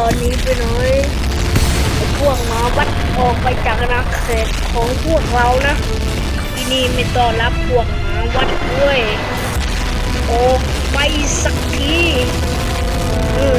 อนี้ไปน้อยไอ้พวกหมาวัดออกไปจากนาเขตของพวกเรานะที่นี่ไม่ต้อนรับพวกหมาวัดด้วย ออกไปสักทีเออ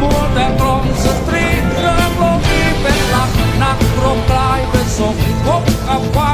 มัวแต่กลงสตรีเรื่องโลกนี้เป็นหลักนักรบกลายเป็นศพพบกับความ